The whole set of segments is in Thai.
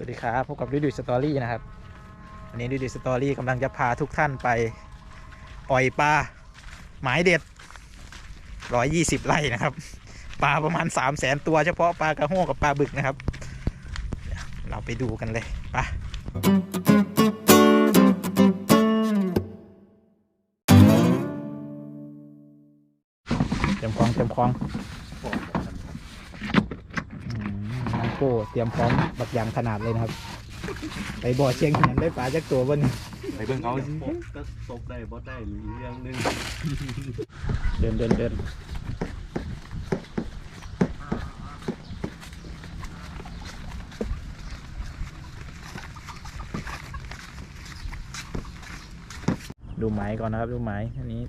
สวัสดีครับพบกับดิดิสตอรี่นะครับวันนี้ดิดิสตอรี่กำลังจะพาทุกท่านไปปล่อยปลาหมายเด็ด120ไร่นะครับปลาประมาณ3 0 0แสนตัวเฉพาะปลากระโห้กับปลาบึกนะครับ เราไปดูกันเลยไปเตรียมคลองเตรียมคลอง อืมน้อง โก้เตรียมพร้อมบักอยางขนาดเลยนะครับ ไปบ่อเชียงเหียนได้ปลาจากตัวบนไปเบิ่งเขาสิก็ตกได้บ่ได้หรือเรื่องหนึงเดินเดินเดินดูไหมก่อนนะครับดูไหมอันนี้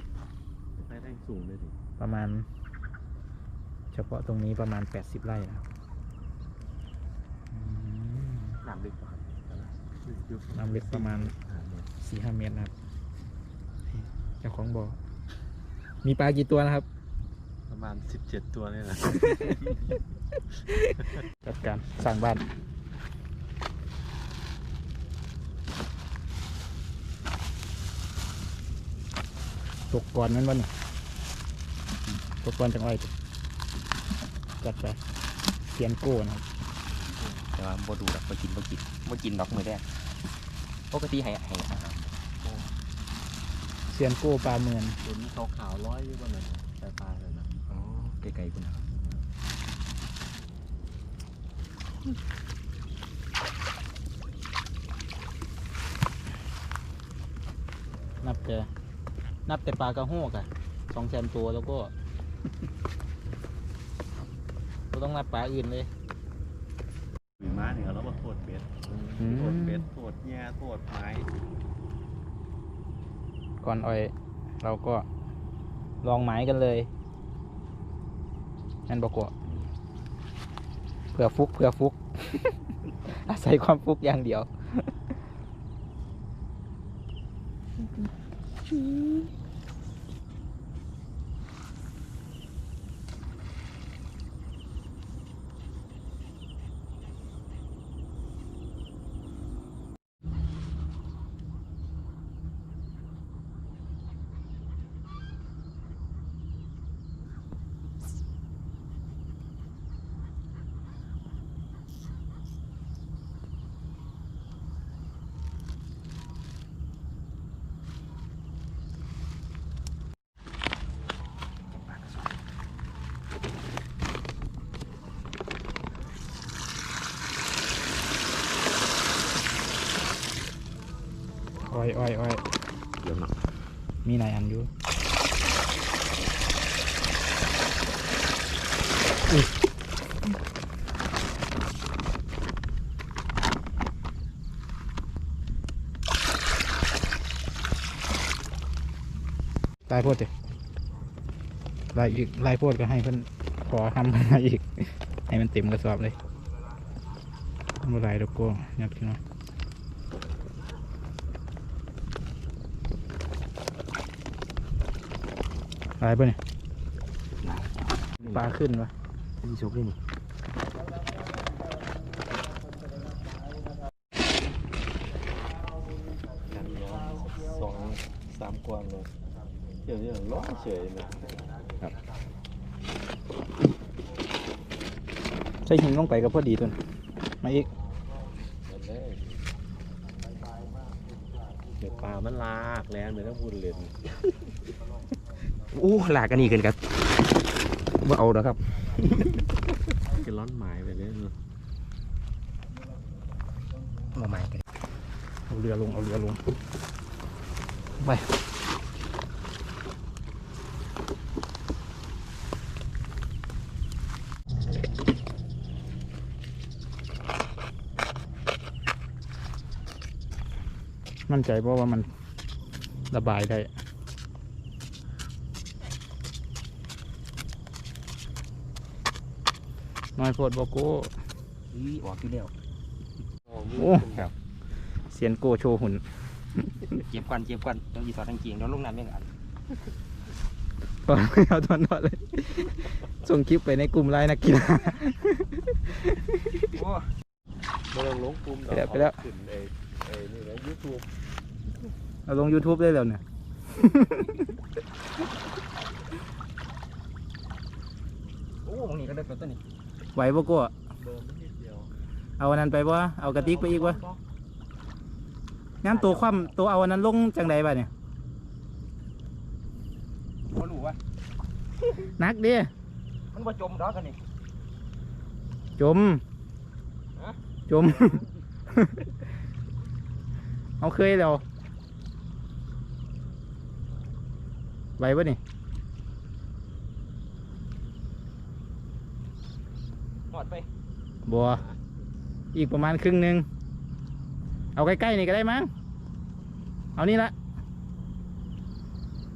ได้ได้สูงเลยดิประมาณ เฉพาะตรงนี้ประมาณ 80 ไร่นะครับอืม น้ำลึกกว่าน้ำลึกประมาณอ่าเนี่ยสี่ห้าเมตรนะครับเจ้าของบ่อมีปลากี่ตัวนะครับ ประมาณสิบเจ็ดตัวนี่แหละจัดการสร้างบ้านตกก่อนนั้นวะนี่ตกก่อนจังไรจัดไปเทียนโก้นะครับ แต่ว่าบ่ดูดอกบ่กินบ่กินบ่กินดอกมือแรกปกติให้ให้อาหารเทียนโก้ปลาเมือนตัวนี้ขาวขาวๆร้อยอยู่บนนั้นแต่ปลาเลยนะอ๋อไกลๆคุณนะครับนับแต่นับแต่ปลากระโหกอะสองแสนตัวแล้วก็ ก็ต้องนับปลาอื่นเลยหรือม้า เนี่ยเราก็โทษเป็ดอืมโทษเป็ดโทษแย่โทษไม้ก่อนอ่อย เราก็ลองไม้กันเลยนั่นบอกว่าเผื่อฟุกเผื่อฟุก อาศัยความฟุกอย่างเดียว อ้อยอ้อยอ้อยเดี๋ยวหนักมีนายอันอยู่อุ๊ยลายโพดเถอะลายอีกลายโพดก็ให้เพิ่นขอทำมาอีก ให้มันเต็มกระสอบเลยเมื่อไรดอกโก้ยัดขึ้นมา อะไรปะเนี่ยปลาขึ้นวะมีชกด้วยนี่กันร้อนสองสามกวนเลยเดี๋ยวนี้ร้อนเฉยเลยใส่หินลงไปก็พอดีตุนมาอีกนั่นเลยเดี๋ยวปลามันลากแรงเลยต้องพูดเล่น อู้หลากกันนี่ขึ้นครับว่าเอาแล้วครับจะร้อนหมายไปเลยเนอะมาใหม่กันเอาเรือลงเอาเรือลงไปมั่นใจเพราะว่ามันระบายได้ น้อยโพดบอกโก้อีออกที่แล้วโอ้ครับเซียนโกโชว์หุ่น เจ็บกันเจ็บกันต้องยีสอดทางเกียงแล้วลงน้ำไม่กันตอนไม่เอาตอนนอนเลย ส่งคลิปไปในกลุ่มไลน์นักกีฬาโอ้ไม่ต้องลงกลุ่มไปแล้วไปแล้วขึ้นไอ้ไอ้นี่นะยูทูบเราลง YouTube ได้แล้วเนี่ยโอ้ตรงนี้ก็ได้ตัวนี้ ไหวปะกูเดินไม่นิดเดียวเอาอันนั้นไปปะเอากระติกไปอีกปะงั้นตัวคว่ำตัวเอาอันนั้นลงจังใดบ่เนี่ยบ่รู้ว่านักดิมันบ่จมดอกกันนี่จมฮะจม เอาเคยแล้วไหวปะนี่ อดไปบัวอีกประมาณครึ่งหนึ่งเอาใกล้ๆนี่ก็ได้มั้งเอานี่ละ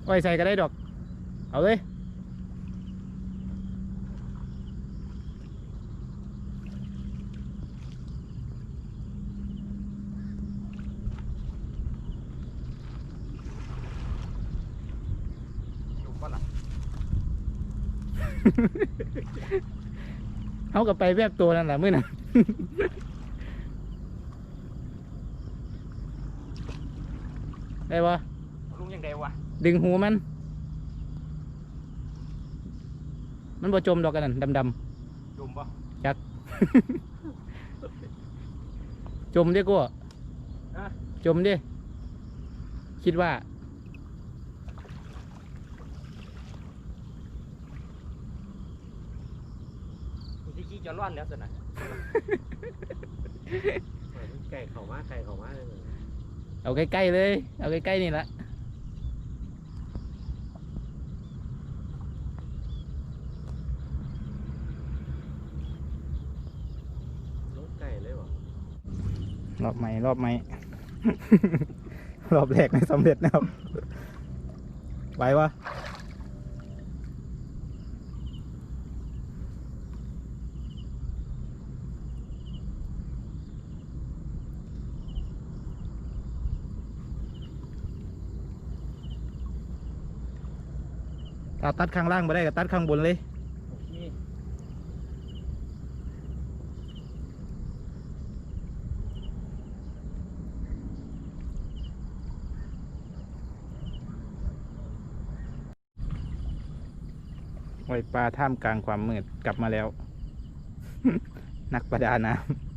ไว้ใส่ก็ได้ดอก เอาเลยอยู่บ่ล่ะ เอากับไปแบบตัวนั่นแหละมื้อนั้นได้ปะลุงยังไงวะดึงหูมัน มันบ่จมดอกกันนั่นดำจมบ่ๆจมดิกูอะจมดิคิดว่า กูสิขี้ จะร้อนแล้วสินะไก่เข่ามาไก่เข่ามาเลยเอาใกล้ๆเลย เอาใกล้ๆนี่ละลงไก่เลยวะรอบใหม่รอบใหม่ รอบแรกไม่สำเร็จนะครับไหววะถ้าตัดข้างล่างไม่ได้ก็ตัดข้างบนเลยไว้ปลาท่ามกลางความมืดกลับมาแล้ว นักประดาน้ำ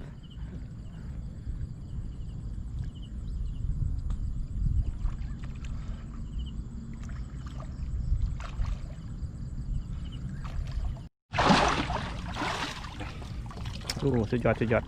อ้สุดยอดสุดยอด